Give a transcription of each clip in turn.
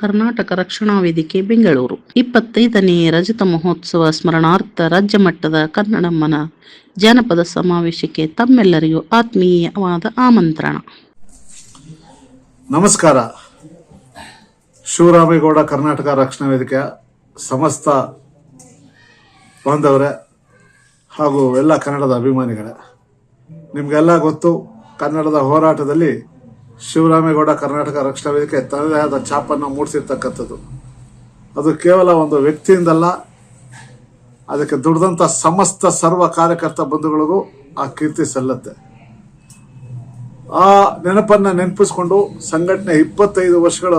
ಕರ್ನಾಟಕ ರಕ್ಷಣಾ ವೇದಿಕೆ, ಬೆಂಗಳೂರು. ಇಪ್ಪತ್ತೈದನೇ ರಜತ ಮಹೋತ್ಸವ ಸ್ಮರಣಾರ್ಥ ರಾಜ್ಯ ಮಟ್ಟದ ಕನ್ನಡಮ್ಮನ ಜಾನಪದ ಸಮಾವೇಶಕ್ಕೆ ತಮ್ಮೆಲ್ಲರಿಗೂ ಆತ್ಮೀಯವಾದ ಆಮಂತ್ರಣ. ನಮಸ್ಕಾರ. ಶಿವರಾಮೇಗೌಡ ಕರ್ನಾಟಕ ರಕ್ಷಣಾ ವೇದಿಕೆ ಸಮಸ್ತ ಬಾಂಧವರೇ ಹಾಗೂ ಎಲ್ಲ ಕನ್ನಡದ ಅಭಿಮಾನಿಗಳೇ, ನಿಮಗೆಲ್ಲ ಗೊತ್ತು ಕನ್ನಡದ ಹೋರಾಟದಲ್ಲಿ ಶಿವರಾಮೇಗೌಡ ಕರ್ನಾಟಕ ರಕ್ಷಣಾ ವೇದಿಕೆ ತನ್ನದೇ ಆದ ಛಾಪನ್ನು ಮೂಡಿಸಿರ್ತಕ್ಕಂಥದ್ದು. ಅದು ಕೇವಲ ಒಂದು ವ್ಯಕ್ತಿಯಿಂದಲ್ಲ, ಅದಕ್ಕೆ ದುಡಿದಂಥ ಸಮಸ್ತ ಸರ್ವ ಕಾರ್ಯಕರ್ತ ಬಂಧುಗಳಿಗೂ ಆ ಕೀರ್ತಿ ಸಲ್ಲತ್ತೆ. ಆ ನೆನಪನ್ನು ನೆನಪಿಸ್ಕೊಂಡು ಸಂಘಟನೆ ಇಪ್ಪತ್ತೈದು ವರ್ಷಗಳ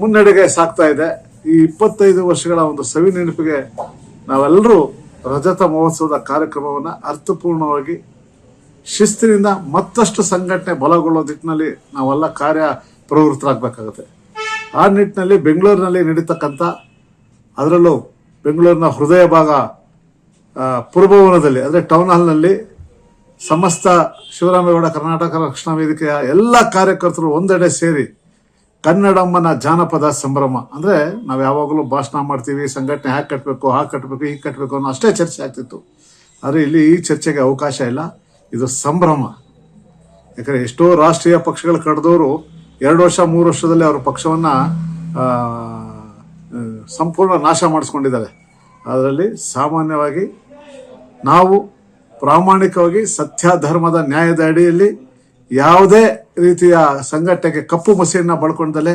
ಮುನ್ನಡೆಗೆ ಸಾಕ್ತಾ ಇದೆ. ಈ ಇಪ್ಪತ್ತೈದು ವರ್ಷಗಳ ಒಂದು ಸವಿ ನೆನಪಿಗೆ ನಾವೆಲ್ಲರೂ ರಜತ ಮಹೋತ್ಸವದ ಕಾರ್ಯಕ್ರಮವನ್ನು ಅರ್ಥಪೂರ್ಣವಾಗಿ ಶಿಸ್ತಿನಿಂದ ಮತ್ತಷ್ಟು ಸಂಘಟನೆ ಬಲಗೊಳ್ಳೋ ನಿಟ್ಟಿನಲ್ಲಿ ನಾವೆಲ್ಲ ಕಾರ್ಯ ಪ್ರವೃತ್ತರಾಗಬೇಕಾಗುತ್ತೆ ಆ ನಿಟ್ಟಿನಲ್ಲಿ ಬೆಂಗಳೂರಿನಲ್ಲಿ ನಡೀತಕ್ಕಂಥ ಅದರಲ್ಲೂ ಬೆಂಗಳೂರಿನ ಹೃದಯ ಭಾಗ ಪುರಭವನದಲ್ಲಿ, ಅಂದರೆ ಟೌನ್ ಹಾಲ್ನಲ್ಲಿ ಸಮಸ್ತ ಶಿವರಾಮೇಗೌಡ ಕರ್ನಾಟಕ ರಕ್ಷಣಾ ವೇದಿಕೆಯ ಎಲ್ಲ ಕಾರ್ಯಕರ್ತರು ಒಂದೆಡೆ ಸೇರಿ ಕನ್ನಡಮ್ಮನ ಜಾನಪದ ಸಂಭ್ರಮ. ಅಂದರೆ ನಾವು ಯಾವಾಗಲೂ ಭಾಷಣ ಮಾಡ್ತೀವಿ, ಸಂಘಟನೆ ಹ್ಯಾಕ್ ಕಟ್ಟಬೇಕು ಹಾಗೆ ಕಟ್ಟಬೇಕು ಹೀಗೆ ಕಟ್ಟಬೇಕು ಅನ್ನೋ ಅಷ್ಟೇ ಚರ್ಚೆ ಆಗ್ತಿತ್ತು. ಆದರೆ ಇಲ್ಲಿ ಈ ಚರ್ಚೆಗೆ ಅವಕಾಶ ಇಲ್ಲ. ಇದು ಸಂಭ್ರಮ. ಯಾಕಂದ್ರೆ ಎಷ್ಟೋ ರಾಷ್ಟ್ರೀಯ ಪಕ್ಷಗಳು ಕಡ್ದವರು ಎರಡು ವರ್ಷ, ಮೂರು ವರ್ಷದಲ್ಲಿ ಅವ್ರ ಪಕ್ಷವನ್ನ ಸಂಪೂರ್ಣ ನಾಶ ಮಾಡಿಸ್ಕೊಂಡಿದ್ದಾರೆ. ಅದರಲ್ಲಿ ಸಾಮಾನ್ಯವಾಗಿ ನಾವು ಪ್ರಾಮಾಣಿಕವಾಗಿ ಸತ್ಯ ಧರ್ಮದ ನ್ಯಾಯದ ಅಡಿಯಲ್ಲಿ ಯಾವುದೇ ರೀತಿಯ ಸಂಘಟನೆಗೆ ಕಪ್ಪು ಮಸಿಯನ್ನ ಬಳ್ಕೊಂಡಲೆ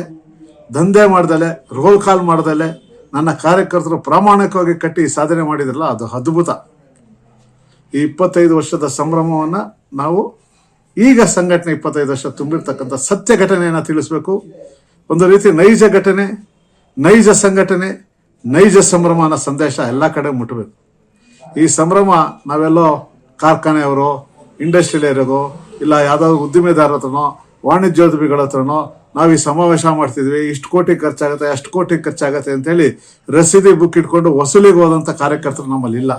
ದಂಧೆ ಮಾಡ್ದಲೆ, ರೋಲ್ ಕಾಲ್ ಮಾಡ್ದಲೆ, ನನ್ನ ಕಾರ್ಯಕರ್ತರು ಪ್ರಾಮಾಣಿಕವಾಗಿ ಕಟ್ಟಿ ಸಾಧನೆ ಮಾಡಿದ್ರಲ್ಲ, ಅದು ಅದ್ಭುತ. ಈ ಇಪ್ಪತ್ತೈದು ವರ್ಷದ ಸಂಭ್ರಮವನ್ನ ನಾವು ಈಗ ಸಂಘಟನೆ ಇಪ್ಪತ್ತೈದು ವರ್ಷ ತುಂಬಿರ್ತಕ್ಕಂಥ ಸತ್ಯ ಘಟನೆಯನ್ನ ತಿಳಿಸ್ಬೇಕು. ಒಂದು ರೀತಿ ನೈಜ ಘಟನೆ, ನೈಜ ಸಂಘಟನೆ, ನೈಜ ಸಂಭ್ರಮ ಅನ್ನೋ ಸಂದೇಶ ಎಲ್ಲ ಕಡೆ ಮುಟ್ಟಬೇಕು ಈ ಸಂಭ್ರಮ ನಾವೆಲ್ಲೋ ಕಾರ್ಖಾನೆಯವರು ಇಂಡಸ್ಟ್ರಿಯಲ್ ಇಲ್ಲ ಯಾವ್ದಾದ್ರು ಉದ್ದಿಮೆದಾರ ಹತ್ರನೋ, ವಾಣಿಜ್ಯೋದ್ಯಮಿಗಳ ಹತ್ರನೋ ನಾವು ಈ ಸಮಾವೇಶ ಮಾಡ್ತಿದ್ವಿ, ಇಷ್ಟು ಕೋಟಿ ಖರ್ಚಾಗುತ್ತೆ, ಅಷ್ಟು ಕೋಟಿ ಖರ್ಚಾಗತ್ತೆ ಅಂತೇಳಿ ರಸೀದಿ ಬುಕ್ ಇಟ್ಕೊಂಡು ವಸೂಲಿಗೆ ಹೋದಂಥ ಕಾರ್ಯಕರ್ತರು ನಮ್ಮಲ್ಲಿ ಇಲ್ಲ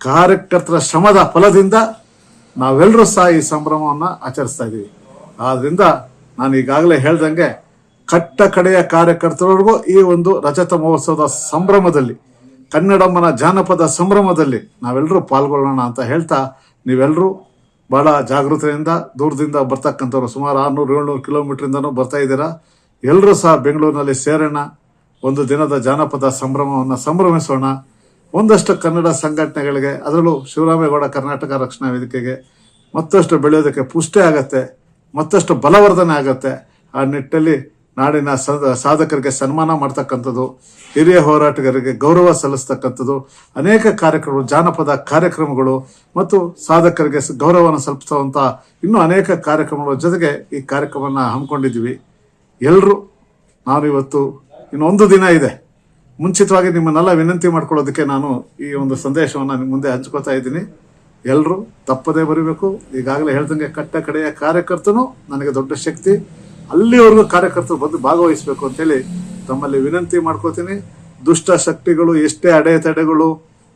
ಕಾರ್ಯಕರ್ತರ ಶ್ರಮದ ಫಲದಿಂದ ನಾವೆಲ್ಲರೂ ಸಹ ಈ ಸಂಭ್ರಮವನ್ನು ಆಚರಿಸ್ತಾ ಇದ್ದೀವಿ. ಆದ್ದರಿಂದ ನಾನು ಈಗಾಗಲೇ ಹೇಳ್ದಂಗೆ ಕಟ್ಟ ಕಡೆಯ ಕಾರ್ಯಕರ್ತರವರೆಗೂ ಈ ಒಂದು ರಜತ ಮಹೋತ್ಸವದ ಸಂಭ್ರಮದಲ್ಲಿ, ಕನ್ನಡಮ್ಮನ ಜಾನಪದ ಸಂಭ್ರಮದಲ್ಲಿ ನಾವೆಲ್ಲರೂ ಪಾಲ್ಗೊಳ್ಳೋಣ ಅಂತ ಹೇಳ್ತಾ ನೀವೆಲ್ಲರೂ ಬಹಳ ಜಾಗೃತೆಯಿಂದ ದೂರದಿಂದ ಬರ್ತಕ್ಕಂಥವ್ರು ಸುಮಾರು ಆರ್ನೂರು, ಏಳ್ನೂರು ಕಿಲೋಮೀಟ್ರಿಂದನೂ ಬರ್ತಾ ಇದ್ದೀರಾ. ಎಲ್ಲರೂ ಸಹ ಬೆಂಗಳೂರಿನಲ್ಲಿ ಸೇರೋಣ. ಒಂದು ದಿನದ ಜಾನಪದ ಸಂಭ್ರಮವನ್ನು ಸಂಭ್ರಮಿಸೋಣ. ಒಂದಷ್ಟು ಕನ್ನಡ ಸಂಘಟನೆಗಳಿಗೆ, ಅದರಲ್ಲೂ ಶಿವರಾಮೇಗೌಡ ಕರ್ನಾಟಕ ರಕ್ಷಣಾ ವೇದಿಕೆಗೆ ಮತ್ತಷ್ಟು ಬೆಳೆಯೋದಕ್ಕೆ ಪುಷ್ಟಿ ಆಗತ್ತೆ, ಮತ್ತಷ್ಟು ಬಲವರ್ಧನೆ ಆಗತ್ತೆ. ಆ ನಿಟ್ಟಲ್ಲಿ ನಾಡಿನ ಸಾಧಕರಿಗೆ ಸನ್ಮಾನ ಮಾಡ್ತಕ್ಕಂಥದ್ದು, ಹಿರಿಯ ಹೋರಾಟಗಾರರಿಗೆ ಗೌರವ ಸಲ್ಲಿಸ್ತಕ್ಕಂಥದ್ದು, ಅನೇಕ ಕಾರ್ಯಕ್ರಮಗಳು, ಜಾನಪದ ಕಾರ್ಯಕ್ರಮಗಳು ಮತ್ತು ಸಾಧಕರಿಗೆ ಗೌರವವನ್ನು ಸಲ್ಲಿಸುವಂತ ಇನ್ನೂ ಅನೇಕ ಕಾರ್ಯಕ್ರಮಗಳ ಜೊತೆಗೆ ಈ ಕಾರ್ಯಕ್ರಮವನ್ನು ಹಮ್ಮಿಕೊಂಡಿದ್ದೀವಿ. ಎಲ್ಲರೂ ನಾನು ಇವತ್ತು ಇನ್ನೊಂದು ದಿನ ಇದೆ. ಮುಂಚಿತವಾಗಿ ನಿಮ್ಮನ್ನೆಲ್ಲ ವಿನಂತಿ ಮಾಡ್ಕೊಳ್ಳೋದಕ್ಕೆ ನಾನು ಈ ಒಂದು ಸಂದೇಶವನ್ನು ನಿಮ್ಮ ಮುಂದೆ ಹಂಚ್ಕೋತಾ ಇದ್ದೀನಿ. ಎಲ್ಲರೂ ತಪ್ಪದೇ ಬರೀಬೇಕು. ಈಗಾಗಲೇ ಹೇಳ್ದಂಗೆ ಕಟ್ಟ ಕಡೆಯ ಕಾರ್ಯಕರ್ತನು ನನಗೆ ದೊಡ್ಡ ಶಕ್ತಿ. ಅಲ್ಲಿವರೆಗೂ ಕಾರ್ಯಕರ್ತರು ಬಂದು ಭಾಗವಹಿಸಬೇಕು ಅಂತೇಳಿ ತಮ್ಮಲ್ಲಿ ವಿನಂತಿ ಮಾಡ್ಕೋತೀನಿ. ದುಷ್ಟ ಶಕ್ತಿಗಳು ಎಷ್ಟೇ ಅಡೆತಡೆಗಳು,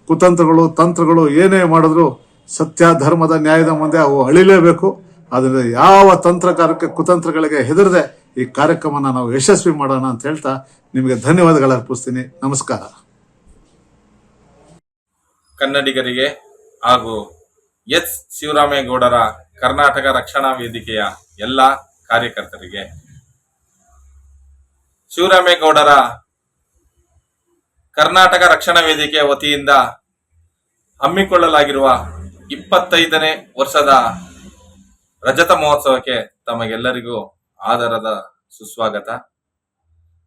ಕುತಂತ್ರಗಳು, ತಂತ್ರಗಳು ಏನೇ ಮಾಡಿದ್ರು ಸತ್ಯ, ಧರ್ಮದ ನ್ಯಾಯದ ಮುಂದೆ ಅವು ಅಳಿಲೇಬೇಕು. ಅದರಿಂದ ಯಾವ ತಂತ್ರಕಾರಕ್ಕೆ ಕುತಂತ್ರಗಳಿಗೆ ಹೆದರದೆ ಈ ಕಾರ್ಯಕ್ರಮನ ನಾವು ಯಶಸ್ವಿ ಮಾಡೋಣ ಅಂತ ಹೇಳ್ತಾ ನಿಮಗೆ ಧನ್ಯವಾದಗಳು ಅರ್ಪಿಸ್ತೀನಿ. ನಮಸ್ಕಾರ. ಕನ್ನಡಿಗರಿಗೆ ಹಾಗೂ ಎಚ್. ಶಿವರಾಮೇಗೌಡರ ಕರ್ನಾಟಕ ರಕ್ಷಣಾ ವೇದಿಕೆಯ ಎಲ್ಲ ಕಾರ್ಯಕರ್ತರಿಗೆ ಶಿವರಾಮೇಗೌಡರ ಕರ್ನಾಟಕ ರಕ್ಷಣಾ ವೇದಿಕೆಯ ವತಿಯಿಂದ ಹಮ್ಮಿಕೊಳ್ಳಲಾಗಿರುವ ಇಪ್ಪತ್ತೈದನೇ ವರ್ಷದ ರಜತ ಮಹೋತ್ಸವಕ್ಕೆ ತಮಗೆಲ್ಲರಿಗೂ ಆದರದ ಸುಸ್ವಾಗತ.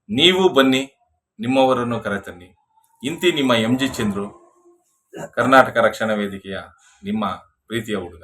ನೀವು ಬನ್ನಿ, ನಿಮ್ಮವರನ್ನು ಕರೆತನ್ನಿ. ಇಂತಿ ನಿಮ್ಮ ಎಂ ಜಿ ಚಂದ್ರು, ಕರ್ನಾಟಕ ರಕ್ಷಣಾ ವೇದಿಕೆಯ ನಿಮ್ಮ ಪ್ರೀತಿಯ ಹುಡುಗ.